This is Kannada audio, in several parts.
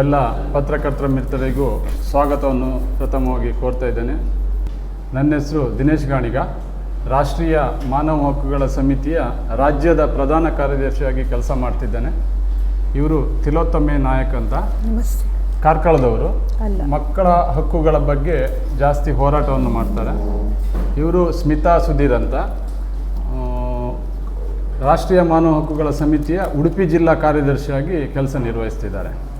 ಎಲ್ಲ ಪತ್ರಕರ್ತರ ಮಿತ್ರರಿಗೂ ಸ್ವಾಗತವನ್ನು ಪ್ರಥಮವಾಗಿ ಕೋರ್ತಾ ಇದ್ದೇನೆ. ನನ್ನ ಹೆಸರು ದಿನೇಶ್ ಗಾಣಿಗ. ರಾಷ್ಟ್ರೀಯ ಮಾನವ ಹಕ್ಕುಗಳ ಸಮಿತಿಯ ರಾಜ್ಯದ ಪ್ರಧಾನ ಕಾರ್ಯದರ್ಶಿಯಾಗಿ ಕೆಲಸ ಮಾಡ್ತಿದ್ದೇನೆ. ಇವರು ತಿಲೋತ್ತಮೆ ನಾಯಕ್ ಅಂತ. ನಮಸ್ತೆ. ಕಾರ್ಕಳದವರು. ಮಕ್ಕಳ ಹಕ್ಕುಗಳ ಬಗ್ಗೆ ಜಾಸ್ತಿ ಹೋರಾಟವನ್ನು ಮಾಡ್ತಾರೆ. ಇವರು ಸ್ಮಿತಾ ಸುಧೀರ್ ಅಂತ. ರಾಷ್ಟ್ರೀಯ ಮಾನವ ಹಕ್ಕುಗಳ ಸಮಿತಿಯ ಉಡುಪಿ ಜಿಲ್ಲಾ ಕಾರ್ಯದರ್ಶಿಯಾಗಿ ಕೆಲಸ ನಿರ್ವಹಿಸ್ತಿದ್ದಾರೆ.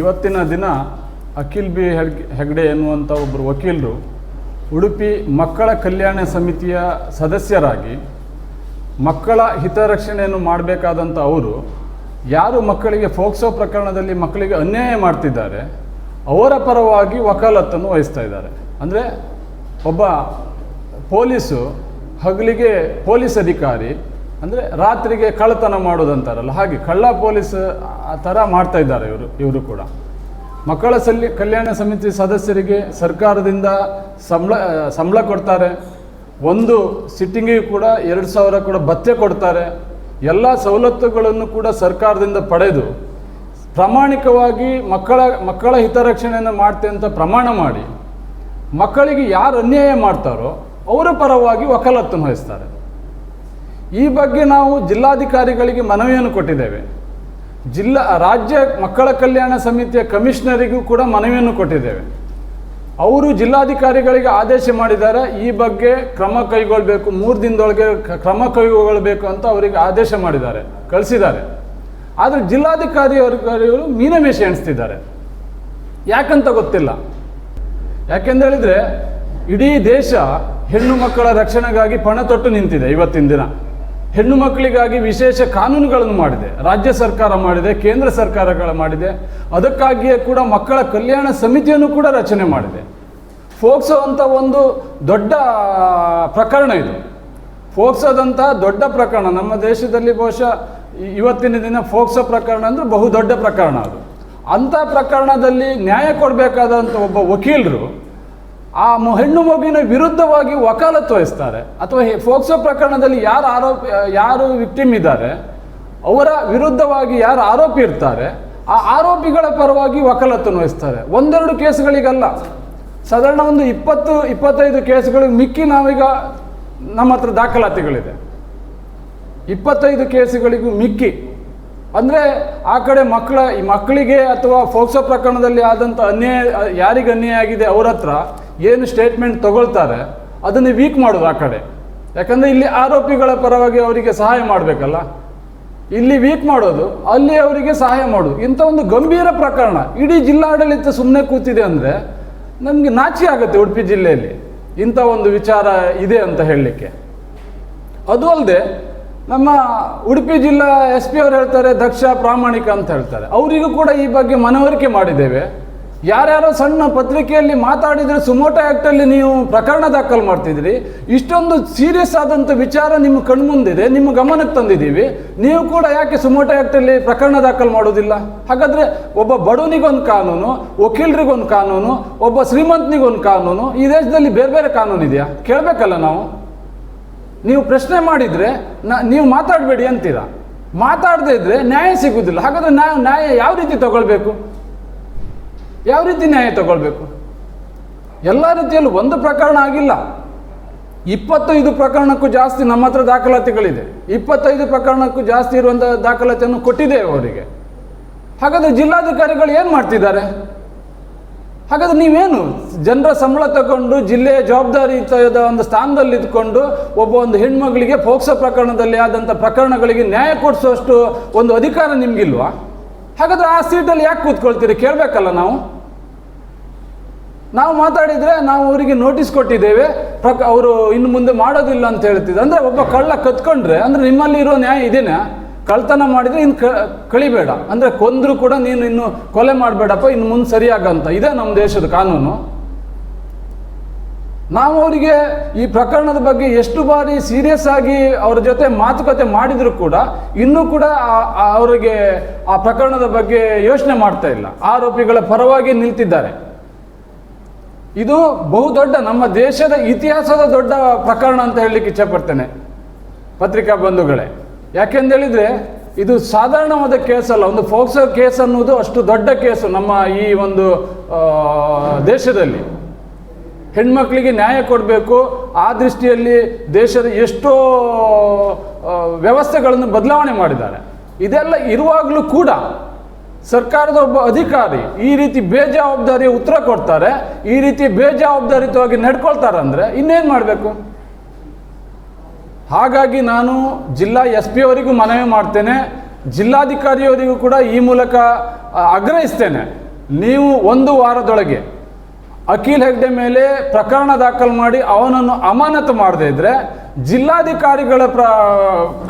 ಇವತ್ತಿನ ದಿನ ಅಖಿಲ್ ಬಿ ಹೆಗ್ ಹೆಗ್ಡೆ ಎನ್ನುವಂಥ ಒಬ್ಬರು ವಕೀಲರು ಉಡುಪಿ ಮಕ್ಕಳ ಕಲ್ಯಾಣ ಸಮಿತಿಯ ಸದಸ್ಯರಾಗಿ ಮಕ್ಕಳ ಹಿತರಕ್ಷಣೆಯನ್ನು ಮಾಡಬೇಕಾದಂಥ ಅವರು ಯಾರು ಮಕ್ಕಳಿಗೆ ಫೋಕ್ಸೋ ಪ್ರಕರಣದಲ್ಲಿ ಮಕ್ಕಳಿಗೆ ಅನ್ಯಾಯ ಮಾಡ್ತಿದ್ದಾರೆ, ಅವರ ಪರವಾಗಿ ವಕಾಲತ್ತನ್ನು ವಹಿಸ್ತಾ ಇದ್ದಾರೆ. ಅಂದರೆ ಒಬ್ಬ ಪೊಲೀಸು ಹಗಲಿಗೆ ಪೊಲೀಸ್ ಅಧಿಕಾರಿ ಅಂದರೆ ರಾತ್ರಿಗೆ ಕಳ್ಳತನ ಮಾಡೋದಂತಾರಲ್ಲ. ಹಾಗೆ ಕಳ್ಳ ಪೊಲೀಸ್ ಆ ಥರ ಮಾಡ್ತಾ ಇದ್ದಾರೆ ಇವರು ಇವರು ಕೂಡ. ಮಕ್ಕಳ ಸಲ್ಲಿ, ಕಲ್ಯಾಣ ಸಮಿತಿ ಸದಸ್ಯರಿಗೆ ಸರ್ಕಾರದಿಂದ ಸಂಬಳ ಸಂಬಳ ಕೊಡ್ತಾರೆ. ಒಂದು ಸಿಟ್ಟಿಂಗಿಗೆ ಕೂಡ ಎರಡು ಸಾವಿರ ಕೂಡ ಭತ್ಯೆ ಕೊಡ್ತಾರೆ. ಎಲ್ಲ ಸವಲತ್ತುಗಳನ್ನು ಕೂಡ ಸರ್ಕಾರದಿಂದ ಪಡೆದು ಪ್ರಾಮಾಣಿಕವಾಗಿ ಮಕ್ಕಳ ಮಕ್ಕಳ ಹಿತರಕ್ಷಣೆಯನ್ನು ಮಾಡ್ತೆ ಅಂತ ಪ್ರಮಾಣ ಮಾಡಿ ಮಕ್ಕಳಿಗೆ ಯಾರು ಅನ್ಯಾಯ ಮಾಡ್ತಾರೋ ಅವರ ಪರವಾಗಿ ವಕಾಲತ್ತು ವಹಿಸ್ತಾರೆ ಈ ಬಗ್ಗೆ ನಾವು ಜಿಲ್ಲಾಧಿಕಾರಿಗಳಿಗೆ ಮನವಿಯನ್ನು ಕೊಟ್ಟಿದ್ದೇವೆ. ಜಿಲ್ಲಾ, ರಾಜ್ಯ ಮಕ್ಕಳ ಕಲ್ಯಾಣ ಸಮಿತಿಯ ಕಮಿಷನರಿಗೂ ಕೂಡ ಮನವಿಯನ್ನು ಕೊಟ್ಟಿದ್ದೇವೆ. ಅವರು ಜಿಲ್ಲಾಧಿಕಾರಿಗಳಿಗೆ ಆದೇಶ ಮಾಡಿದ್ದಾರೆ, ಈ ಬಗ್ಗೆ ಕ್ರಮ ಕೈಗೊಳ್ಳಬೇಕು ಮೂರು ದಿನದೊಳಗೆ ಕ್ರಮ ಕೈಗೊಳ್ಳಬೇಕು ಅಂತ ಅವರಿಗೆ ಆದೇಶ ಮಾಡಿದ್ದಾರೆ, ಕಳಿಸಿದ್ದಾರೆ. ಆದರೆ ಜಿಲ್ಲಾಧಿಕಾರಿ ಅವರು ಮೀನಮೇಷ ಎಣಿಸ್ತಿದ್ದಾರೆ. ಯಾಕಂತ ಗೊತ್ತಿಲ್ಲ. ಯಾಕೆಂತ ಹೇಳಿದ್ರೆ, ಇಡೀ ದೇಶ ಹೆಣ್ಣು ಮಕ್ಕಳ ರಕ್ಷಣೆಗಾಗಿ ಪಣ ತೊಟ್ಟು ನಿಂತಿದೆ ಇವತ್ತಿನ ದಿನ. ಹೆಣ್ಣು ಮಕ್ಕಳಿಗಾಗಿ ವಿಶೇಷ ಕಾನೂನುಗಳನ್ನು ಮಾಡಿದೆ. ರಾಜ್ಯ ಸರ್ಕಾರ ಮಾಡಿದೆ, ಕೇಂದ್ರ ಸರ್ಕಾರಗಳು ಮಾಡಿದೆ. ಅದಕ್ಕಾಗಿಯೇ ಕೂಡ ಮಕ್ಕಳ ಕಲ್ಯಾಣ ಸಮಿತಿಯನ್ನು ಕೂಡ ರಚನೆ ಮಾಡಿದೆ. ಫೋಕ್ಸೋ ಅಂತ ಒಂದು ದೊಡ್ಡ ಪ್ರಕರಣ ಇದು. ಫೋಕ್ಸೋದಂತಹ ದೊಡ್ಡ ಪ್ರಕರಣ. ನಮ್ಮ ದೇಶದಲ್ಲಿ ಬಹುಶಃ ಇವತ್ತಿನ ದಿನ ಫೋಕ್ಸೋ ಪ್ರಕರಣ ಅಂದರೆ ಬಹುದೊಡ್ಡ ಪ್ರಕರಣ ಅದು. ಅಂಥ ಪ್ರಕರಣದಲ್ಲಿ ನ್ಯಾಯ ಕೊಡಬೇಕಾದಂಥ ಒಬ್ಬ ವಕೀಲರು ಆ ಹೆಣ್ಣು ಮಗುವಿನ ವಿರುದ್ಧವಾಗಿ ವಕಾಲತ್ತು ವಹಿಸ್ತಾರೆ ಅಥವಾ ಫೋಕ್ಸೋ ಪ್ರಕರಣದಲ್ಲಿ ಯಾರು ಆರೋಪ ಯಾರು ವಿಕ್ಟಿಮ್ ಇದ್ದಾರೆ, ಅವರ ವಿರುದ್ಧವಾಗಿ ಯಾರು ಆರೋಪಿ ಇರ್ತಾರೆ, ಆ ಆರೋಪಿಗಳ ಪರವಾಗಿ ವಕಾಲತ್ತನ್ನು ವಹಿಸ್ತಾರೆ ಒಂದೆರಡು ಕೇಸುಗಳಿಗಲ್ಲ. ಸಾಧಾರಣ ಒಂದು ಇಪ್ಪತ್ತು, ಇಪ್ಪತ್ತೈದು ಕೇಸುಗಳಿಗೆ ಮಿಕ್ಕಿ ನಾವೀಗ ನಮ್ಮ ಹತ್ರ ದಾಖಲಾತಿಗಳಿದೆ. ಇಪ್ಪತ್ತೈದು ಕೇಸುಗಳಿಗೂ ಮಿಕ್ಕಿ. ಅಂದರೆ ಆ ಕಡೆ ಮಕ್ಕಳ ಈ ಮಕ್ಕಳಿಗೆ ಅಥವಾ ಫೋಕ್ಸೋ ಪ್ರಕರಣದಲ್ಲಿ ಆದಂಥ ಅನ್ಯಾಯ ಯಾರಿಗೆ ಅನ್ಯಾಯ ಆಗಿದೆ, ಅವರ ಹತ್ರ ಏನು ಸ್ಟೇಟ್ಮೆಂಟ್ ತಗೊಳ್ತಾರೆ, ಅದನ್ನು ವೀಕ್ ಮಾಡೋದು ಆ ಕಡೆ. ಯಾಕಂದರೆ ಇಲ್ಲಿ ಆರೋಪಿಗಳ ಪರವಾಗಿ ಅವರಿಗೆ ಸಹಾಯ ಮಾಡಬೇಕಲ್ಲ. ಇಲ್ಲಿ ವೀಕ್ ಮಾಡೋದು, ಅಲ್ಲಿ ಅವರಿಗೆ ಸಹಾಯ ಮಾಡೋದು. ಇಂಥ ಒಂದು ಗಂಭೀರ ಪ್ರಕರಣ, ಇಡೀ ಜಿಲ್ಲಾಡಳಿತ ಸುಮ್ಮನೆ ಕೂತಿದೆ ಅಂದರೆ ನಮಗೆ ನಾಚಿ ಆಗುತ್ತೆ ಉಡುಪಿ ಜಿಲ್ಲೆಯಲ್ಲಿ. ಇಂಥ ಒಂದು ವಿಚಾರ ಇದೆ ಅಂತ ಹೇಳಲಿಕ್ಕೆ. ಅದು ಅಲ್ಲದೆ ನಮ್ಮ ಉಡುಪಿ ಜಿಲ್ಲಾ ಎಸ್ ಪಿ ಅವರು ಹೇಳ್ತಾರೆ ದಕ್ಷ ಪ್ರಾಮಾಣಿಕ ಅಂತ ಹೇಳ್ತಾರೆ. ಅವರಿಗೂ ಕೂಡ ಈ ಬಗ್ಗೆ ಮನವರಿಕೆ ಮಾಡಿದ್ದೇವೆ. ಯಾರ್ಯಾರೋ ಸಣ್ಣ ಪತ್ರಿಕೆಯಲ್ಲಿ ಮಾತಾಡಿದರೆ ಸುಮೋಟೋ ಆ್ಯಕ್ಟಲ್ಲಿ ನೀವು ಪ್ರಕರಣ ದಾಖಲು ಮಾಡ್ತಿದ್ರಿ. ಇಷ್ಟೊಂದು ಸೀರಿಯಸ್ ಆದಂಥ ವಿಚಾರ ನಿಮ್ಮ ಕಣ್ಮುಂದಿದೆ, ನಿಮ್ಮ ಗಮನಕ್ಕೆ ತಂದಿದ್ದೀವಿ. ನೀವು ಕೂಡ ಯಾಕೆ ಸುಮೋಟೋ ಆ್ಯಕ್ಟಲ್ಲಿ ಪ್ರಕರಣ ದಾಖಲು ಮಾಡೋದಿಲ್ಲ? ಹಾಗಾದರೆ ಒಬ್ಬ ಬಡವನಿಗೊಂದು ಕಾನೂನು, ವಕೀಲರಿಗೊಂದು ಕಾನೂನು, ಒಬ್ಬ ಶ್ರೀಮಂತನಿಗೊಂದು ಕಾನೂನು, ಈ ದೇಶದಲ್ಲಿ ಬೇರೆ ಬೇರೆ ಕಾನೂನು ಇದೆಯಾ ಕೇಳಬೇಕಲ್ಲ ನಾವು. ನೀವು ಪ್ರಶ್ನೆ ಮಾಡಿದರೆ ನಾ, ನೀವು ಮಾತಾಡಬೇಡಿ ಅಂತೀರಾ? ಮಾತಾಡದೇ ಇದ್ರೆ ನ್ಯಾಯ ಸಿಗುವುದಿಲ್ಲ ಹಾಗಾದ್ರೆ ನಾವು ನ್ಯಾಯ ಯಾವ ರೀತಿ ತಗೊಳ್ಬೇಕು? ಯಾವ ರೀತಿ ನ್ಯಾಯ ತಗೊಳ್ಬೇಕು? ಎಲ್ಲ ರೀತಿಯಲ್ಲೂ ಒಂದು ಪ್ರಕರಣ ಆಗಿಲ್ಲ. ಇಪ್ಪತ್ತೈದು ಪ್ರಕರಣಕ್ಕೂ ಜಾಸ್ತಿ ನಮ್ಮ ಹತ್ರ ದಾಖಲಾತಿಗಳಿದೆ. ಇಪ್ಪತ್ತೈದು ಪ್ರಕರಣಕ್ಕೂ ಜಾಸ್ತಿ ಇರುವಂಥ ದಾಖಲಾತಿಯನ್ನು ಕೊಟ್ಟಿದೆ ಅವರಿಗೆ. ಹಾಗಾದ್ರೆ ಜಿಲ್ಲಾಧಿಕಾರಿಗಳು ಏನು ಮಾಡ್ತಿದ್ದಾರೆ? ಹಾಗಾದ್ರೆ ನೀವೇನು ಜನರ ಸಂಬಳ ತಗೊಂಡು ಜಿಲ್ಲೆಯ ಜವಾಬ್ದಾರಿ ಒಂದು ಸ್ಥಾನದಲ್ಲಿ ಇದ್ಕೊಂಡು ಒಬ್ಬ ಒಂದು ಹೆಣ್ಮಗಳಿಗೆ ಫೋಕ್ಸೋ ಪ್ರಕರಣದಲ್ಲಿ ಆದಂಥ ಪ್ರಕರಣಗಳಿಗೆ ನ್ಯಾಯ ಕೊಡಿಸುವಷ್ಟು ಒಂದು ಅಧಿಕಾರ ನಿಮಗಿಲ್ವಾ? ಹಾಗಾದ್ರೆ ಆ ಸೀಟಲ್ಲಿ ಯಾಕೆ ಕೂತ್ಕೊಳ್ತೀರಿ? ಕೇಳಬೇಕಲ್ಲ ನಾವು. ನಾವು ಮಾತಾಡಿದರೆ ನಾವು ಅವರಿಗೆ ನೋಟಿಸ್ ಕೊಟ್ಟಿದ್ದೇವೆ. ಪ್ರಕ ಅವರು ಇನ್ನು ಮುಂದೆ ಮಾಡೋದಿಲ್ಲ ಅಂತ ಹೇಳ್ತಿದ್ದೆ ಅಂದರೆ ಒಬ್ಬ ಕಳ್ಳ ಕತ್ಕೊಂಡ್ರೆ ಅಂದರೆ ನಿಮ್ಮಲ್ಲಿ ಇರೋ ನ್ಯಾಯ ಇದೇನಾ? ಕಳ್ತನ ಮಾಡಿದರೆ ಇನ್ನು ಕಳಿಬೇಡ. ಅಂದರೆ ಕೊಂದರೂ ಕೂಡ ನೀನು ಇನ್ನು ಕೊಲೆ ಮಾಡಬೇಡಪ್ಪ, ಇನ್ನು ಮುಂದೆ ಸರಿಯಾಗಂತ ಇದೇ ನಮ್ಮ ದೇಶದ ಕಾನೂನು. ನಾವು ಅವರಿಗೆ ಈ ಪ್ರಕರಣದ ಬಗ್ಗೆ ಎಷ್ಟು ಬಾರಿ ಸೀರಿಯಸ್ ಆಗಿ ಅವ್ರ ಜೊತೆ ಮಾತುಕತೆ ಮಾಡಿದರೂ ಕೂಡ ಇನ್ನೂ ಕೂಡ ಅವರಿಗೆ ಆ ಪ್ರಕರಣದ ಬಗ್ಗೆ ಯೋಚನೆ ಮಾಡ್ತಾ ಇಲ್ಲ. ಆರೋಪಿಗಳ ಪರವಾಗಿ ನಿಲ್ತಿದ್ದಾರೆ. ಇದು ಬಹುದೊಡ್ಡ ನಮ್ಮ ದೇಶದ ಇತಿಹಾಸದ ದೊಡ್ಡ ಪ್ರಕರಣ ಅಂತ ಹೇಳಲಿಕ್ಕೆ ಇಚ್ಛಪಡ್ತೇನೆ ಪತ್ರಿಕಾ ಬಂಧುಗಳೇ ಯಾಕೆಂದೇಳಿದರೆ ಇದು ಸಾಧಾರಣವಾದ ಕೇಸ್ ಅಲ್ಲ. ಒಂದು ಫೋಕ್ಸೋ ಕೇಸ್ ಅನ್ನೋದು ಅಷ್ಟು ದೊಡ್ಡ ಕೇಸು ನಮ್ಮ ಈ ಒಂದು ದೇಶದಲ್ಲಿ. ಹೆಣ್ಮಕ್ಳಿಗೆ ನ್ಯಾಯ ಕೊಡಬೇಕು, ಆ ದೃಷ್ಟಿಯಲ್ಲಿ ದೇಶದ ಎಷ್ಟೋ ವ್ಯವಸ್ಥೆಗಳನ್ನು ಬದಲಾವಣೆ ಮಾಡಿದ್ದಾರೆ. ಇದೆಲ್ಲ ಇರುವಾಗಲೂ ಕೂಡ ಸರ್ಕಾರದ ಒಬ್ಬ ಅಧಿಕಾರಿ ಈ ರೀತಿ ಬೇಜವಾಬ್ದಾರಿ ಉತ್ತರ ಕೊಡ್ತಾರೆ, ಈ ರೀತಿ ಬೇಜವಾಬ್ದಾರಿತವಾಗಿ ನಡ್ಕೊಳ್ತಾರೆ ಅಂದರೆ ಇನ್ನೇನು ಮಾಡಬೇಕು? ಹಾಗಾಗಿ ನಾನು ಜಿಲ್ಲಾ ಎಸ್ ಪಿ ಅವರಿಗೂ ಮನವಿ ಮಾಡ್ತೇನೆ, ಜಿಲ್ಲಾಧಿಕಾರಿಯವರಿಗೂ ಕೂಡ ಈ ಮೂಲಕ ಆಗ್ರಹಿಸ್ತೇನೆ. ನೀವು ಒಂದು ವಾರದೊಳಗೆ ಅಖಿಲ್ ಹೆಗ್ಡೆ ಮೇಲೆ ಪ್ರಕರಣ ದಾಖಲು ಮಾಡಿ ಅವನನ್ನು ಅಮಾನತು ಮಾಡದೇ ಇದ್ರೆ ಜಿಲ್ಲಾಧಿಕಾರಿಗಳ ಪ್ರ,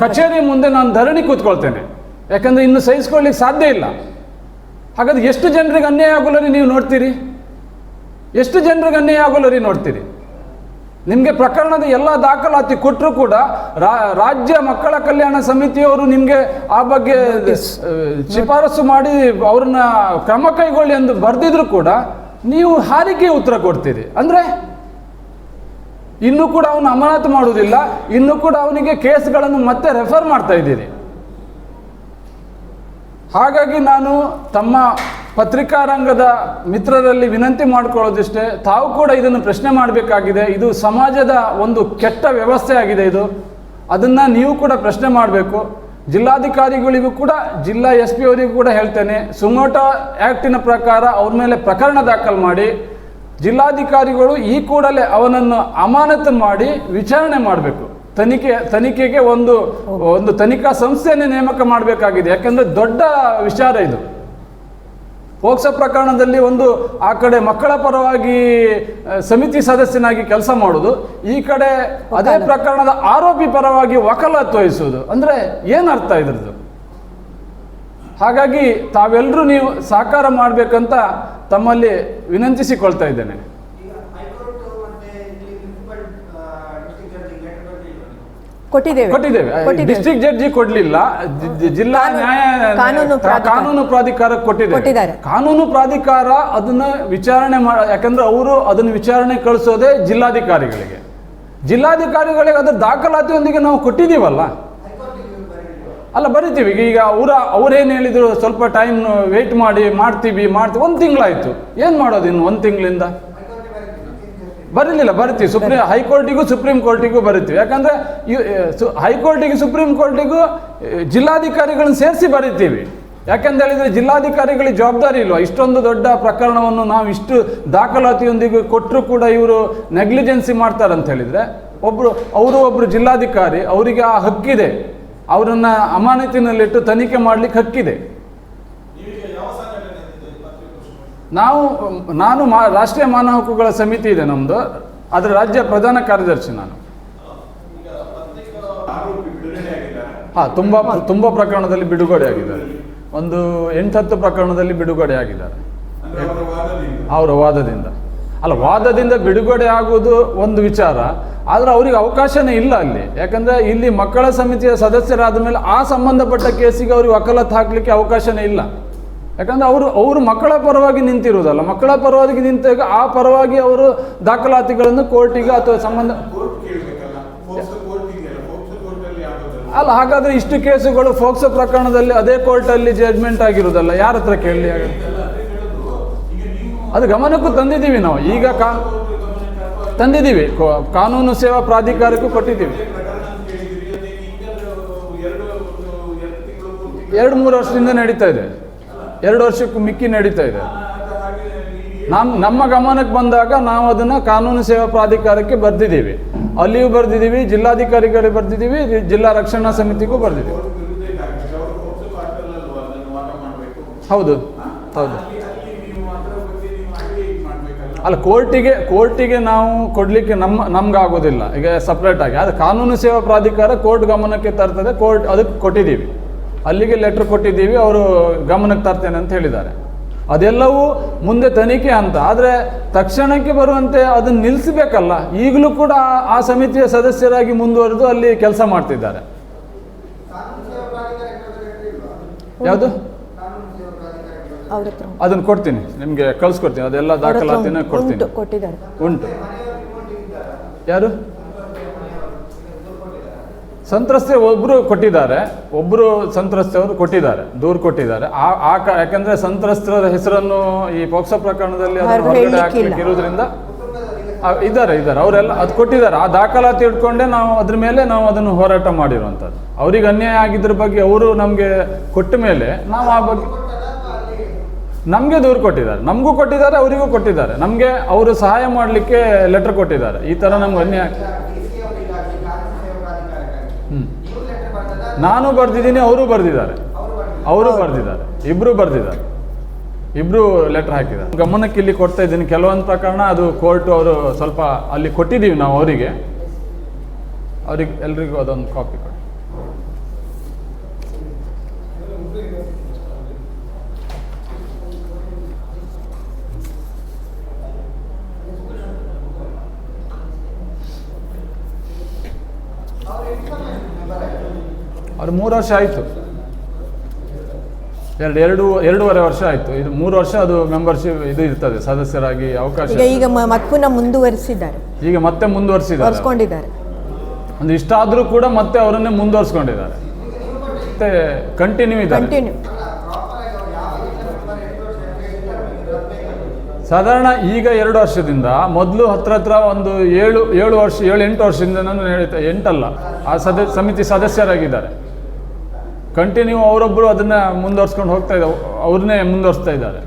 ಕಚೇರಿ ಮುಂದೆ ನಾನು ಧರಣಿ ಕೂತ್ಕೊಳ್ತೇನೆ. ಯಾಕಂದ್ರೆ ಇನ್ನು ಸಹಿಸ್ಕೊಳ್ಳಿಕ್ಕೆ ಸಾಧ್ಯ ಇಲ್ಲ. ಹಾಗಾದ್ರೆ ಎಷ್ಟು ಜನರಿಗೆ ಅನ್ಯಾಯ ಆಗೋಲ್ಲರಿ ನೀವು ನೋಡ್ತೀರಿ? ಎಷ್ಟು ಜನರಿಗೆ ಅನ್ಯಾಯ ಆಗೋಲ್ಲರಿ ನೋಡ್ತೀರಿ? ನಿಮಗೆ ಪ್ರಕರಣದ ಎಲ್ಲ ದಾಖಲಾತಿ ಕೊಟ್ಟರು ಕೂಡ ರಾ- ರಾಜ್ಯ ಮಕ್ಕಳ ಕಲ್ಯಾಣ ಸಮಿತಿಯವರು ನಿಮಗೆ ಆ ಬಗ್ಗೆ ಶಿಫಾರಸು ಮಾಡಿ ಅವ್ರನ್ನ ಕ್ರಮ ಕೈಗೊಳ್ಳಿ ಎಂದು ಬರೆದಿದ್ರು ಕೂಡ ನೀವು ಹಾರಿಕೆ ಉತ್ತರ ಕೊಡ್ತೀರಿ. ಅಂದರೆ ಇನ್ನೂ ಕೂಡ ಅವನು ಅಮಾನತು ಮಾಡುವುದಿಲ್ಲ ಇನ್ನೂ ಕೂಡ ಅವನಿಗೆ ಕೇಸ್ಗಳನ್ನು ಮತ್ತೆ ರೆಫರ್ ಮಾಡ್ತಾ ಇದ್ದೀರಿ. ಹಾಗಾಗಿ ನಾನು ತಮ್ಮ ಪತ್ರಿಕಾ ರಂಗದ ಮಿತ್ರರಲ್ಲಿ ವಿನಂತಿ ಮಾಡಿಕೊಳ್ಳೋದಿಷ್ಟೇ, ತಾವು ಕೂಡ ಇದನ್ನು ಪ್ರಶ್ನೆ ಮಾಡಬೇಕಾಗಿದೆ. ಇದು ಸಮಾಜದ ಒಂದು ಕೆಟ್ಟ ವ್ಯವಸ್ಥೆ ಆಗಿದೆ ಇದು. ಅದನ್ನು ನೀವು ಕೂಡ ಪ್ರಶ್ನೆ ಮಾಡಬೇಕು. ಜಿಲ್ಲಾಧಿಕಾರಿಗಳಿಗೂ ಕೂಡ, ಜಿಲ್ಲಾ ಎಸ್ ಪಿ ಅವರಿಗೂ ಕೂಡ ಹೇಳ್ತೇನೆ, ಸುಮೋಟೋ ಆ್ಯಕ್ಟಿನ ಪ್ರಕಾರ ಅವ್ರ ಮೇಲೆ ಪ್ರಕರಣ ದಾಖಲು ಮಾಡಿ, ಜಿಲ್ಲಾಧಿಕಾರಿಗಳು ಈ ಕೂಡಲೇ ಅವನನ್ನು ಅಮಾನತು ಮಾಡಿ ವಿಚಾರಣೆ ಮಾಡಬೇಕು. ತನಿಖೆ ತನಿಖೆಗೆ ಒಂದು ಒಂದು ತನಿಖಾ ಸಂಸ್ಥೆಯನ್ನೇ ನೇಮಕ ಮಾಡಬೇಕಾಗಿದೆ. ಯಾಕಂದ್ರೆ ದೊಡ್ಡ ವಿಚಾರ ಇದು. ಪೋಕ್ಸೋ ಪ್ರಕರಣದಲ್ಲಿ ಒಂದು ಆ ಕಡೆ ಮಕ್ಕಳ ಪರವಾಗಿ ಸಮಿತಿ ಸದಸ್ಯನಾಗಿ ಕೆಲಸ ಮಾಡೋದು ಈ ಕಡೆ ಅದೇ ವಕಾಲತ್. ಪ್ರಕರಣದ ಆರೋಪಿ ಪರವಾಗಿ ವಕಾಲತ್ತು ವಹಿಸುವುದು ಅಂದ್ರೆ ಏನರ್ಥ ಇದ್ರದ್ದು? ಹಾಗಾಗಿ ತಾವೆಲ್ಲರೂ ನೀವು ಸಹಕಾರ ಮಾಡಬೇಕಂತ ತಮ್ಮಲ್ಲಿ ವಿನಂತಿಸಿಕೊಳ್ತಾ ಇದ್ದೇನೆ ಈಗ ಹೈಕೋರ್ಟ್ ಮತ್ತೆ ಇಲ್ಲಿ ಪ್ರಿನ್ಸಿಪಲ್ ಡಿಸ್ಟ್ರಿಕ್ಟ್ ಜಡ್ಜಿಗೆ ಲೆಟರ್ ಬರಲಿಲ್ಲ ಕೊಟ್ಟಿದ್ದೇವೆ. ಡಿಸ್ಟ್ರಿಕ್ಟ್ ಜಡ್ಜಿ ಕೊಡ್ಲಿಲ್ಲ. ಜಿಲ್ಲಾ ಕಾನೂನು- ನ್ಯಾಯ ಕಾನೂನು ಪ್ರಾಧಿಕಾರ. ಕೊಟ್ಟಿದ್ದಾರೆ. ಕಾನೂನು ಪ್ರಾಧಿಕಾರ ಅದನ್ನ ವಿಚಾರಣೆ ಮಾಡ ಯಾಕಂದ್ರೆ ಅವರು ಅದನ್ನ ವಿಚಾರಣೆ ಕಳಿಸೋದೇ ಜಿಲ್ಲಾಧಿಕಾರಿಗಳಿಗೆ. ಜಿಲ್ಲಾಧಿಕಾರಿಗಳಿಗೆ ಅದ್ರ ದಾಖಲಾತಿಯೊಂದಿಗೆ ನಾವು ಕೊಟ್ಟಿದ್ದೀವಲ್ಲ? ಅಲ್ಲ ಬರಿತೀವಿ. ಈಗ ಅವರ ಅವ್ರೇನು ಹೇಳಿದ್ರು ಸ್ವಲ್ಪ ಟೈಮ್ ವೇಟ್ ಮಾಡಿ ಮಾಡ್ತೀವಿ ಮಾಡ್ತೀವಿ. ಒಂದು ತಿಂಗಳಾಯ್ತು. ಏನು ಮಾಡೋದು ಇನ್ನು ಒಂದು ತಿಂಗಳಿಂದ ಹೈಕೋರ್ಟಿಗೆ ಬರಲಿಲ್ಲ ಚೀಫ್ ಜಸ್ಟಿಸ್ ಬರಲಿಲ್ಲ ಬರ್ತೀವಿ ಸುಪ್ರೀಂ ಹೈಕೋರ್ಟಿಗೂ ಸುಪ್ರೀಂ ಕೋರ್ಟಿಗೂ ಬರಿತೀವಿ ಯಾಕಂದ್ರೆ ಹೈಕೋರ್ಟಿಗೆ ಸುಪ್ರೀಂ ಕೋರ್ಟಿಗೂ ಜಿಲ್ಲಾಧಿಕಾರಿಗಳನ್ನ ಸೇರಿಸಿ ಬರೀತೀವಿ. ಯಾಕಂತ ಹೇಳಿದ್ರೆ ಜಿಲ್ಲಾಧಿಕಾರಿಗಳಿಗೆ ಜವಾಬ್ದಾರಿ ಇಲ್ವಾ? ಇಷ್ಟೊಂದು ದೊಡ್ಡ ಪ್ರಕರಣವನ್ನು ನಾವು ಇಷ್ಟು ದಾಖಲಾತಿಯೊಂದಿಗೆ ಕೊಟ್ಟರು ಕೂಡ ಇವರು ನೆಗ್ಲಿಜೆನ್ಸಿ ಮಾಡ್ತಾರೆ ಅಂತ ಹೇಳಿದ್ರೆ ಒಬ್ರು ಅವರು ಒಬ್ರು ಜಿಲ್ಲಾಧಿಕಾರಿ ಅವರಿಗೆ ಆ ಹಕ್ಕಿದೆ. ಅವರನ್ನ ಅಮಾನತಿನಲ್ಲಿಟ್ಟು ತನಿಖೆ ಮಾಡ್ಲಿಕ್ಕೆ ಹಕ್ಕಿದೆ. ನಾವು, ನಾನು ಮಾ, ರಾಷ್ಟ್ರೀಯ ಮಾನವ ಹಕ್ಕುಗಳ ಸಮಿತಿ ಇದೆ ನಮ್ಮದು ಅದರ ರಾಜ್ಯ ಪ್ರಧಾನ ಕಾರ್ಯದರ್ಶಿ ನಾನು. ಹಾ, ತುಂಬ ತುಂಬ ಪ್ರಕರಣದಲ್ಲಿ ಬಿಡುಗಡೆ ಆಗಿದ್ದಾರೆ. ಒಂದು ಎಂಟತ್ತು ಪ್ರಕರಣದಲ್ಲಿ ಬಿಡುಗಡೆ ಆಗಿದ್ದಾರೆ. ಅವರ ವಾದದಿಂದ. ಅಲ್ಲ, ವಾದದಿಂದ ಬಿಡುಗಡೆ ಆಗುವುದು ಒಂದು ವಿಚಾರ, ಆದರೆ ಅವರಿಗೆ ಅವಕಾಶನೇ ಇಲ್ಲ ಅಲ್ಲಿ. ಯಾಕಂದ್ರೆ ಇಲ್ಲಿ ಮಕ್ಕಳ ಸಮಿತಿಯ ಸದಸ್ಯರಾದ ಮೇಲೆ ಆ ಸಂಬಂಧಪಟ್ಟ ಕೇಸಿಗೆ ಅವ್ರಿಗೆ ವಕಾಲತ್ ಹಾಕಲಿಕ್ಕೆ ಅವಕಾಶನೇ ಇಲ್ಲ. ಯಾಕಂದ್ರೆ ಅವರು ಅವರು ಮಕ್ಕಳ ಪರವಾಗಿ ನಿಂತಿರುವುದಲ್ಲ. ಮಕ್ಕಳ ಪರವಾಗಿ ನಿಂತಾಗ ಆ ಪರವಾಗಿ ಅವರು ದಾಖಲಾತಿಗಳನ್ನು ಕೋರ್ಟಿಗೆ ಅಥವಾ ಸಂಬಂಧ ಅಲ್ಲ ಹಾಗಾದ್ರೆ ಇಷ್ಟು ಕೇಸುಗಳು ಫೋಕ್ಸೋ ಪ್ರಕರಣದಲ್ಲಿ ಅದೇ ಕೋರ್ಟಲ್ಲಿ ಜಡ್ಜ್ಮೆಂಟ್ ಆಗಿರುವುದಲ್ಲ. ಯಾರ ಹತ್ರ ಕೇಳಲಿ ಅದೇ ಗಮನಕ್ಕೂ ತಂದಿದ್ದೀವಿ ನಾವು. ಈಗ ಕಾ ತಂದಿದ್ದೀವಿ. ಕಾನೂನು ಸೇವಾ ಪ್ರಾಧಿಕಾರಕ್ಕೂ ಕೊಟ್ಟಿದ್ದೀವಿ. ಎರಡು ಮೂರು ವರ್ಷದಿಂದ ನಡೀತಾ ಇದೆ. ಎರಡು ವರ್ಷಕ್ಕೂ ಮಿಕ್ಕಿ ನಡೀತಾ ಇದೆ. ನಮ್ಮ ನಮ್ಮ ಗಮನಕ್ಕೆ ಬಂದಾಗ ನಾವು ಅದನ್ನು ಕಾನೂನು ಸೇವಾ ಪ್ರಾಧಿಕಾರಕ್ಕೆ ಬರೆದಿದ್ದೀವಿ. ಅಲ್ಲಿಯೂ ಬರೆದಿದ್ದೀವಿ, ಜಿಲ್ಲಾಧಿಕಾರಿಗಳಿಗೆ ಬರೆದಿದ್ದೀವಿ ಜಿಲ್ಲಾ ರಕ್ಷಣಾ ಸಮಿತಿಗೂ ಬರೆದಿದ್ದೀವಿ. ಹೌದು ಹೌದು. ಅಲ್ಲಿ, ಕೋರ್ಟಿಗೆ ಕೋರ್ಟಿಗೆ ನಾವು ಕೊಡಲಿಕ್ಕೆ ನಮ್ಮ, ನಮ್ಗಾಗೋದಿಲ್ಲ. ಈಗ ಸಪ್ರೇಟ್ ಆಗಿ. ಅದು ಕಾನೂನು ಸೇವಾ ಪ್ರಾಧಿಕಾರ ಕೋರ್ಟ್ ಗಮನಕ್ಕೆ ತರ್ತದೆ, ಕೋರ್ಟ್ ಅದಕ್ಕೆ ಕೊಟ್ಟಿದ್ದೀವಿ. ಅಲ್ಲಿಗೆ ಲೆಟ್ರ್ ಕೊಟ್ಟಿದ್ದೀವಿ ಅವರು ಗಮನಕ್ಕೆ ತರ್ತೇನೆ ಅಂತ ಹೇಳಿದ್ದಾರೆ. ಅದೆಲ್ಲವೂ ಮುಂದೆ ತನಿಖೆ ಅಂತ. ಆದರೆ ತಕ್ಷಣಕ್ಕೆ ಬರುವಂತೆ ಅದನ್ನು ನಿಲ್ಲಿಸಬೇಕಲ್ಲ ಈಗಲೂ ಕೂಡ ಆ- ಸಮಿತಿಯ ಸದಸ್ಯರಾಗಿ ಮುಂದುವರೆದು ಅಲ್ಲಿ ಕೆಲಸ ಮಾಡ್ತಿದ್ದಾರೆ. ಯಾವುದು? ಅದನ್ನು ಕೊಡ್ತೀನಿ. ನಿಮಗೆ ಕಳಿಸ್ಕೊಡ್ತೀನಿ. ಅದೆಲ್ಲ ದಾಖಲಾತಿನ ಉಂಟು, ಕೊಡ್ತೀನಿ. ಉಂಟು. ಯಾರು? ಸಂತ್ರಸ್ತೆ ಒಬ್ಬರು ಕೊಟ್ಟಿದ್ದಾರೆ ಒಬ್ಬರು ಸಂತ್ರಸ್ತೆಯವರು ಕೊಟ್ಟಿದ್ದಾರೆ ದೂರು ಕೊಟ್ಟಿದ್ದಾರೆ. ಆ ಆ ಕ- ಯಾಕಂದ್ರೆ ಸಂತ್ರಸ್ತರ ಹೆಸರನ್ನು ಈ ಪೋಕ್ಸೋ ಪ್ರಕರಣದಲ್ಲಿ ಇರೋದ್ರಿಂದ ಹೊರಗಡೆ. ಇದ್ದಾರೆ ಇದ್ದಾರೆ. ಅವರೆಲ್ಲ ಅದು ಕೊಟ್ಟಿದ್ದಾರೆ. ಆ ದಾಖಲಾತಿ ಇಟ್ಕೊಂಡೆ ನಾವು ಅದ್ರ ಮೇಲೆ ನಾವು ಅದನ್ನು ಹೋರಾಟ ಮಾಡಿರುವಂಥದ್ದು. ಅವ್ರಿಗೆ ಅನ್ಯಾಯ ಆಗಿದ್ರ ಬಗ್ಗೆ ಅವರು ನಮಗೆ ಕೊಟ್ಟ ಮೇಲೆ ನಾವು ಆ ಬಗ್ಗೆ ನಮಗೆ ದೂರು ಕೊಟ್ಟಿದ್ದಾರೆ. ನಮಗೂ ಕೊಟ್ಟಿದ್ದಾರೆ ಅವರಿಗೂ ಕೊಟ್ಟಿದ್ದಾರೆ. ನಮಗೆ ಅವರು ಸಹಾಯ ಮಾಡಲಿಕ್ಕೆ ಲೆಟರ್ ಕೊಟ್ಟಿದ್ದಾರೆ. ಈ ಥರ ನಮ್ಗೆ ಅನ್ಯಾಯ ನಾನು ಬರೆದಿದ್ದೀನಿ, ಅವರು ಬರೆದಿದ್ದಾರೆ. ಅವರು ಬರೆದಿದ್ದಾರೆ. ಇಬ್ರು ಬರೆದಿದ್ದಾರೆ. ಇಬ್ರು ಲೆಟರ್ ಹಾಕಿದ್ದಾರೆ. ಗಮನಕ್ಕೆ ಇಲ್ಲಿ ಕೊಡ್ತಾ ಇದ್ದೀನಿ, ಕೆಲವೊಂದು ಪ್ರಕರಣ ಅದು ಕೋರ್ಟ್ ಅವರು ಸ್ವಲ್ಪ ಅಲ್ಲಿ ಕೊಟ್ಟಿದ್ದೀವಿ ನಾವು ಅವರಿಗೆ. ಅವ್ರಿಗೆ ಎಲ್ರಿಗೂ ಅದೊಂದು ಕಾಪಿ ಕೊಡಿ ಅವ್ರು ಮೂರು ವರ್ಷ ಆಯಿತು. ಎರಡು ಎರಡು ಎರಡೂವರೆ ವರ್ಷ ಆಯಿತು. ಇದು ಮೂರು ವರ್ಷ ಅದು ಮೆಂಬರ್ಶಿಪ್ ಇದು ಇರ್ತದೆ ಸದಸ್ಯರಾಗಿ ಅವಕಾಶ ಈಗ ಪುನಃ ಮುಂದುವರಿಸಿದ್ದಾರೆ. ಈಗ ಮತ್ತೆ ಮುಂದುವರಿಸಿದ್ದಾರೆ. ಒಂದು ಒಂದು ಇಷ್ಟಾದರೂ ಕೂಡ ಮತ್ತೆ ಅವರನ್ನೇ ಮುಂದುವರಿಸ್ಕೊಂಡಿದ್ದಾರೆ. ಮತ್ತೆ ಕಂಟಿನ್ಯೂ ಇದೆ ಕಂಟಿನ್ಯೂ ಸಾಧಾರಣ ಈಗ ಎರಡು ವರ್ಷದಿಂದ ಮೊದಲು ಹತ್ರ ಹತ್ರ ಒಂದು ಏಳು ಏಳು ವರ್ಷ ಏಳು ಎಂಟು ವರ್ಷದಿಂದ ನಾನು ಹೇಳ್ತಾ ಎಂಟಲ್ಲ. ಆ ಸದ ಸಮಿತಿ ಸದಸ್ಯರಾಗಿದ್ದಾರೆ. ಕಂಟಿನ್ಯೂ ಅವರೊಬ್ಬರು ಅದನ್ನು ಮುಂದುವರ್ಸ್ಕೊಂಡು ಹೋಗ್ತಾ ಇದ್ದಾರೆ ಅವ್ರನ್ನೇ ಮುಂದುವರಿಸ್ತಾ ಇದ್ದಾರೆ.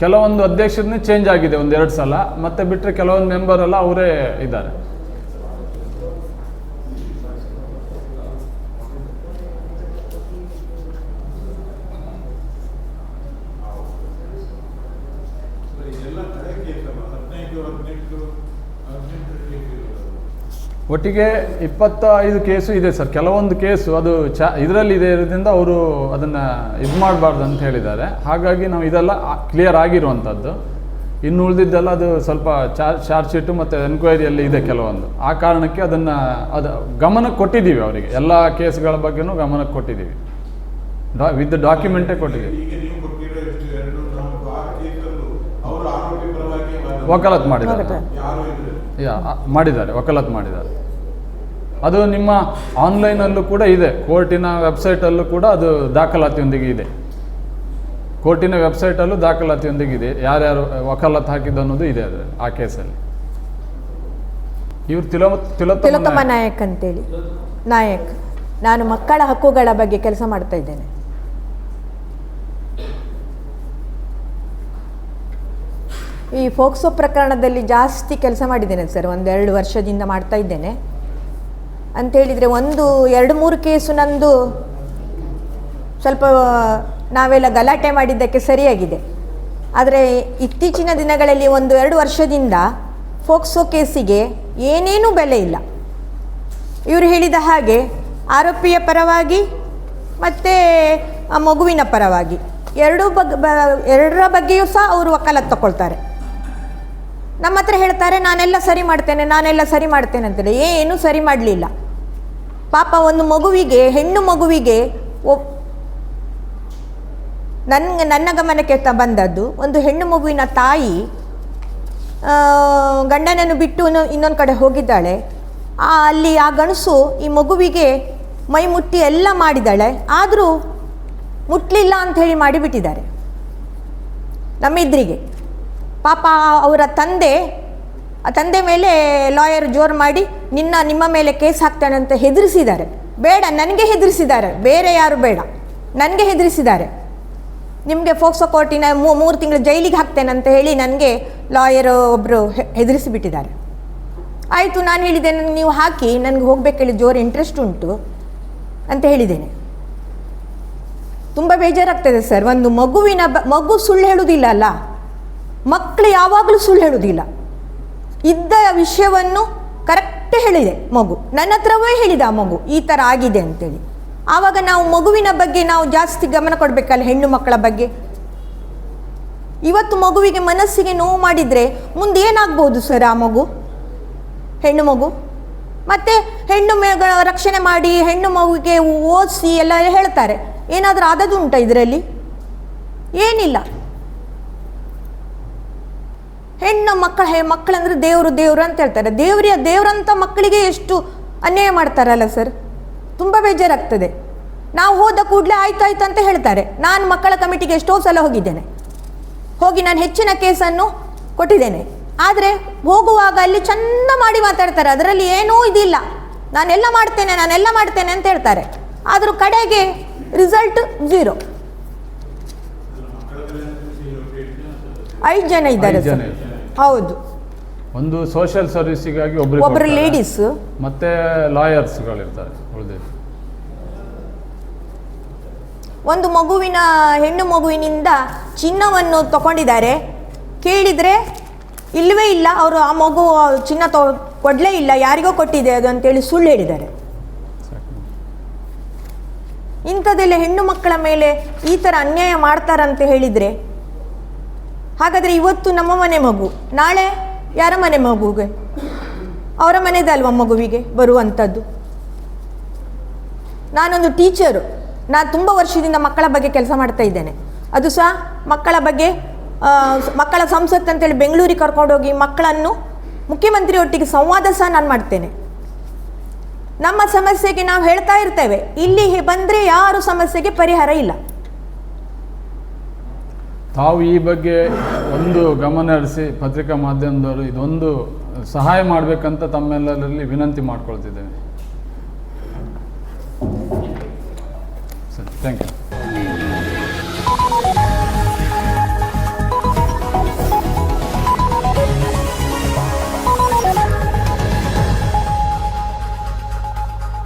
ಕೆಲವೊಂದು ಅಧ್ಯಕ್ಷರನ್ನೇ ಚೇಂಜ್ ಆಗಿದೆ ಒಂದು ಎರಡು ಸಲ, ಮತ್ತೆ ಬಿಟ್ಟರೆ ಕೆಲವೊಂದು ಮೆಂಬರ್ ಎಲ್ಲ ಅವರೇ ಇದ್ದಾರೆ ಎಲ್ಲ ಕಡೆ ಕೇಸ್ ಅಲ್ಲ ಹದಿನೈದು ಹದಿನೆಂಟು ಹದಿನೆಂಟು ಕೇಸ್ ಇರೋದು ಒಟ್ಟಿಗೆ ಇಪ್ಪತ್ತೈದು ಕೇಸು ಇದೆ ಸರ್. ಕೆಲವೊಂದು ಕೇಸು ಅದು ಚ ಇದರಲ್ಲಿ ಇದೆ ಇರೋದ್ರಿಂದ ಅವರು ಅದನ್ನು ಇದು ಮಾಡಬಾರ್ದು ಅಂತ ಹೇಳಿದ್ದಾರೆ. ಹಾಗಾಗಿ ನಾವು ಇದೆಲ್ಲ ಕ್ಲಿಯರ್ ಆಗಿರುವಂಥದ್ದು. ಇನ್ನು ಉಳಿದಿದ್ದೆಲ್ಲ ಅದು ಸ್ವಲ್ಪ ಚಾರ್ಜ್ ಚಾರ್ಜ್ ಶೀಟು ಮತ್ತು ಎನ್ಕ್ವೈರಿಯಲ್ಲಿ ಇದೆ ಕೆಲವೊಂದು. ಆ ಕಾರಣಕ್ಕೆ ಅದನ್ನು ಅದು ಗಮನಕ್ಕೆ ಕೊಟ್ಟಿದ್ದೀವಿ ಅವರಿಗೆ. ಎಲ್ಲ ಕೇಸ್ಗಳ ಬಗ್ಗೆನೂ ಗಮನಕ್ಕೆ ಕೊಟ್ಟಿದ್ದೀವಿ. ಡಾ ವಿತ್ ಡಾಕ್ಯುಮೆಂಟೇ ಕೊಟ್ಟಿದ್ದೀವಿ. ವಕಾಲತ್ ಮಾಡಿದ್ದಾರೆ. ಮಾಡಿದ್ದಾರೆ ವಕಾಲತ್ ಮಾಡಿದ್ದಾರೆ. ಅದು ನಿಮ್ಮ ಆನ್ಲೈನಲ್ಲೂ ಕೂಡ ಇದೆ ಕೋರ್ಟಿನ ವೆಬ್ಸೈಟಲ್ಲೂ ಕೂಡ ಅದು ದಾಖಲಾತಿಯೊಂದಿಗೆ ಇದೆ. ಕೋರ್ಟಿನ ವೆಬ್ಸೈಟಲ್ಲೂ ದಾಖಲಾತಿಯೊಂದಿಗೆ ಇದೆ ಯಾರ್ಯಾರು ವಕಾಲತ್ ಹಾಕಿದ್ದು ಅನ್ನೋದು ಇದೆ ಅದು ಆ ಕೇಸಲ್ಲಿ. ಇವರು ತಿಲೋ ತಿಲೋತ್ತಮ ನಾಯಕ್ ಅಂತೇಳಿ. ನಾಯಕ್. ನಾನು ಮಕ್ಕಳ ಹಕ್ಕುಗಳ ಬಗ್ಗೆ ಕೆಲಸ ಮಾಡ್ತಾ ಇದ್ದೇನೆ. ಈ ಫೋಕ್ಸೋ ಪ್ರಕರಣದಲ್ಲಿ ಜಾಸ್ತಿ ಕೆಲಸ ಮಾಡಿದ್ದೇನೆ ಸರ್ ಒಂದೆರಡು ವರ್ಷದಿಂದ ಮಾಡ್ತಾ ಇದ್ದೇನೆ. ಅಂತ ಹೇಳಿದರೆ ಒಂದು, ಎರಡು, ಮೂರು ಕೇಸು ನಂದು ಸ್ವಲ್ಪ, ನಾವೆಲ್ಲ ಗಲಾಟೆ ಮಾಡಿದ್ದಕ್ಕೆ ಸರಿಯಾಗಿದೆ. ಆದರೆ ಇತ್ತೀಚಿನ ದಿನಗಳಲ್ಲಿ ಒಂದು ಎರಡು ವರ್ಷದಿಂದ ಫೋಕ್ಸೋ ಕೇಸಿಗೆ ಏನೇನೂ ಬೆಲೆ ಇಲ್ಲ. ಇವರು ಹೇಳಿದ ಹಾಗೆ ಆರೋಪಿಯ ಪರವಾಗಿ ಮತ್ತು ಮಗುವಿನ ಪರವಾಗಿ. ಎರಡೂ ಬಗ್ ಎರಡರ ಬಗ್ಗೆಯೂ ಸಹ ಅವರು ವಕಾಲತ್ತು ತಗೊಳ್ತಾರೆ. ನಮ್ಮ ಹತ್ರ ಹೇಳ್ತಾರೆ, ನಾನೆಲ್ಲ ಸರಿ ಮಾಡ್ತೇನೆ, ನಾನೆಲ್ಲ ಸರಿ ಮಾಡ್ತೇನೆ ಅಂತೇಳಿ. ಏನು ಸರಿ ಮಾಡಲಿಲ್ಲ. ಪಾಪ ಒಂದು ಮಗುವಿಗೆ, ಹೆಣ್ಣು ಮಗುವಿಗೆ ಒ- ನನ್ನ ಗಮನಕ್ಕೆ ತ ಬಂದದ್ದು, ಒಂದು ಹೆಣ್ಣು ಮಗುವಿನ ತಾಯಿ ಗಂಡನನ್ನು ಬಿಟ್ಟು ಇನ್ನೊಂದು ಕಡೆ ಹೋಗಿದ್ದಾಳೆ. ಆ, ಅಲ್ಲಿ ಆ ಗಣಸು ಈ ಮಗುವಿಗೆ ಮೈ ಮುಟ್ಟಿ ಎಲ್ಲ ಮಾಡಿದ್ದಾಳೆ. ಆದರೂ ಮುಟ್ಲಿಲ್ಲ ಹೇಳಿ ಮಾಡಿಬಿಟ್ಟಿದ್ದಾರೆ. ನಮ್ಮಿದ್ರಿಗೆ. ಪಾಪ ಅವರ ತಂದೆ ತಂದೆ ಮೇಲೆ ಲಾಯರ್ ಜೋರು ಮಾಡಿ ನಿನ್ನ ನಿಮ್ಮ ಮೇಲೆ ಕೇಸ್ ಹಾಕ್ತಾನೆ ಅಂತ ಹೆದರಿಸಿದ್ದಾರೆ. ಬೇಡ, ನನಗೆ ಹೆದರಿಸಿದ್ದಾರೆ. ಬೇರೆ ಯಾರು ಬೇಡ. ನನಗೆ ಹೆದರಿಸಿದ್ದಾರೆ. ನಿಮಗೆ ಫೋಕ್ಸೋ ಕೋರ್ಟಿನ ಮೂರು ತಿಂಗಳು ಜೈಲಿಗೆ ಹಾಕ್ತೇನೆ ಅಂತ ಹೇಳಿ ನನಗೆ ಲಾಯರ್ ಒಬ್ಬರು ಹೆದರಿಸಿ ಬಿಟ್ಟಿದ್ದಾರೆ ಆಯಿತು, ನಾನು ಹೇಳಿದೆ ನನಗೆ ನೀವು ಹಾಕಿ, ನನಗೆ ಹೋಗ್ಬೇಕೇಳಿ ಜೋರು ಇಂಟ್ರೆಸ್ಟ್ ಉಂಟು ಅಂತ ಹೇಳಿದ್ದೇನೆ. ತುಂಬ ಬೇಜಾರಾಗ್ತದೆ ಸರ್. ಒಂದು ಮಗುವಿನ ಮಗು ಸುಳ್ಳು ಹೇಳುವುದಿಲ್ಲ ಅಲ್ಲ? ಮಕ್ಕಳು ಯಾವಾಗಲೂ ಸುಳ್ಳು ಹೇಳುವುದಿಲ್ಲ. ಇದ್ದ ವಿಷಯವನ್ನು ಕರೆಕ್ಟ್ ಹೇಳಿದೆ ಮಗು. ನನ್ನ ಹತ್ರವೇ ಹೇಳಿದ ಆ ಮಗು, ಈ ಥರ ಆಗಿದೆ ಅಂತೇಳಿ. ಆವಾಗ ನಾವು ಮಗುವಿನ ಬಗ್ಗೆ ನಾವು ಜಾಸ್ತಿ ಗಮನ ಕೊಡಬೇಕಲ್ಲ ಹೆಣ್ಣು ಮಕ್ಕಳ ಬಗ್ಗೆ? ಇವತ್ತು ಮಗುವಿಗೆ ಮನಸ್ಸಿಗೆ ನೋವು ಮಾಡಿದರೆ ಮುಂದೆ ಏನಾಗ್ಬೋದು ಸರ್ ಆ ಮಗು? ಹೆಣ್ಣು ಮಗು? ಮತ್ತೆ ಹೆಣ್ಣು ಮಗಳ ರಕ್ಷಣೆ ಮಾಡಿ ಹೆಣ್ಣು ಮಗುವಿಗೆ ಓದಿಸಿ ಎಲ್ಲ ಹೇಳ್ತಾರೆ. ಏನಾದರೂ ಆದದ್ದು ಉಂಟಾ ಇದರಲ್ಲಿ? ಏನಿಲ್ಲ. ಹೆಣ್ಣು ಮಕ್ಕಳ ಹೆ ಮಕ್ಕಳಂದ್ರೆ ದೇವರು ದೇವರು ಅಂತ ಹೇಳ್ತಾರೆ. ದೇವರಿಯ ದೇವರಂತ ಮಕ್ಕಳಿಗೆ ಎಷ್ಟು ಅನ್ಯಾಯ ಮಾಡ್ತಾರಲ್ಲ ಸರ್? ತುಂಬ ಬೇಜಾರಾಗ್ತದೆ. ನಾವು ಹೋದ ಕೂಡಲೇ ಆಯ್ತು ಆಯ್ತು ಅಂತ ಹೇಳ್ತಾರೆ. ನಾನು ಮಕ್ಕಳ ಕಮಿಟಿಗೆ ಎಷ್ಟೋ ಸಲ ಹೋಗಿದ್ದೇನೆ. ಹೋಗಿ ನಾನು ಹೆಚ್ಚಿನ ಕೇಸನ್ನು ಕೊಟ್ಟಿದ್ದೇನೆ. ಆದರೆ ಹೋಗುವಾಗ ಅಲ್ಲಿ ಚೆಂದ ಮಾಡಿ ಮಾತಾಡ್ತಾರೆ. ಅದರಲ್ಲಿ ಏನೂ ಇದಿಲ್ಲ. ನಾನೆಲ್ಲ ಮಾಡ್ತೇನೆ ನಾನೆಲ್ಲ ಮಾಡ್ತೇನೆ ಅಂತ ಹೇಳ್ತಾರೆ. ಆದರೂ ಕಡೆಗೆ ರಿಸಲ್ಟ್ ಝೀರೋ. ಮಕ್ಕಳ ಸದಸ್ಯರು? ಐದು ಜನ ಇದ್ದಾರೆ. ಸರ್. ಹೌದು. ಒಂದು ಸೋಷಿಯಲ್ ಸರ್ವಿಸಿಗಾಗಿ ಒಬ್ಬರು ಒಬ್ಬರು ಲೇಡೀಸ್ ಮತ್ತೆ ಲಾಯರ್ಸ್ಗಳಿರ್ತಾರೆ ಉಳಿದಿದ್ದು. ಒಂದು ಮಗುವಿನ ಹೆಣ್ಣು ಮಗುವಿನಿಂದ ಚಿನ್ನವನ್ನು ತಗೊಂಡಿದ್ದಾರೆ. ಕೇಳಿದರೆ ಇಲ್ಲವೇ ಇಲ್ಲ ಅವರು ಆ ಮಗು ಚಿನ್ನ ತೊ ಕೊಡಲೇ ಇಲ್ಲ ಯಾರಿಗೋ ಕೊಟ್ಟಿದೆ ಅದು ಅಂತೇಳಿ ಸುಳ್ಳು ಹೇಳಿದ್ದಾರೆ. ಇಂಥದೆಲ್ಲ ಇಂಥದ್ದೆಲ್ಲ ಹೆಣ್ಣು ಮಕ್ಕಳ ಮೇಲೆ ಈ ಥರ ಅನ್ಯಾಯ ಮಾಡ್ತಾರಂತ ಹೇಳಿದರೆ ಹಾಗಾದರೆ ಇವತ್ತು ನಮ್ಮ ಮನೆ ಮಗು, ನಾಳೆ ಯಾರ ಮನೆ ಮಗುಗೆ? ಅವರ ಮನೆದಲ್ವ ಮಗುವಿಗೆ ಬರುವಂಥದ್ದು ನಾನೊಂದು ಟೀಚರು ನಾನು ತುಂಬ ವರ್ಷದಿಂದ ಮಕ್ಕಳ ಬಗ್ಗೆ ಕೆಲಸ ಮಾಡ್ತಾ ಇದ್ದೇನೆ. ಅದು ಸಹ ಮಕ್ಕಳ ಬಗ್ಗೆ ಮಕ್ಕಳ ಸಂಸತ್ ಅಂತೇಳಿ ಬೆಂಗಳೂರಿಗೆ ಕರ್ಕೊಂಡೋಗಿ ಮಕ್ಕಳನ್ನು ಮುಖ್ಯಮಂತ್ರಿ ಒಟ್ಟಿಗೆ ಸಂವಾದ ಸಹ ನಾನು ಮಾಡ್ತೇನೆ. ನಮ್ಮ ಸಮಸ್ಯೆಗೆ ನಾವು ಹೇಳ್ತಾ ಇರ್ತೇವೆ, ಇಲ್ಲಿ ಬಂದರೆ ಯಾರು ಸಮಸ್ಯೆಗೆ ಪರಿಹಾರ ಇಲ್ಲ. ತಾವು ಈ ಬಗ್ಗೆ ಒಂದು ಗಮನ ಹರಿಸಿ ಪತ್ರಿಕಾ ಮಾಧ್ಯಮದವರು ಇದೊಂದು ಸಹಾಯ ಮಾಡಬೇಕಂತ ತಮ್ಮೆಲ್ಲರಲ್ಲಿ ವಿನಂತಿ ಮಾಡ್ಕೊಳ್ತಿದ್ದೇನೆ. ಸರಿ ಥ್ಯಾಂಕ್ ಯು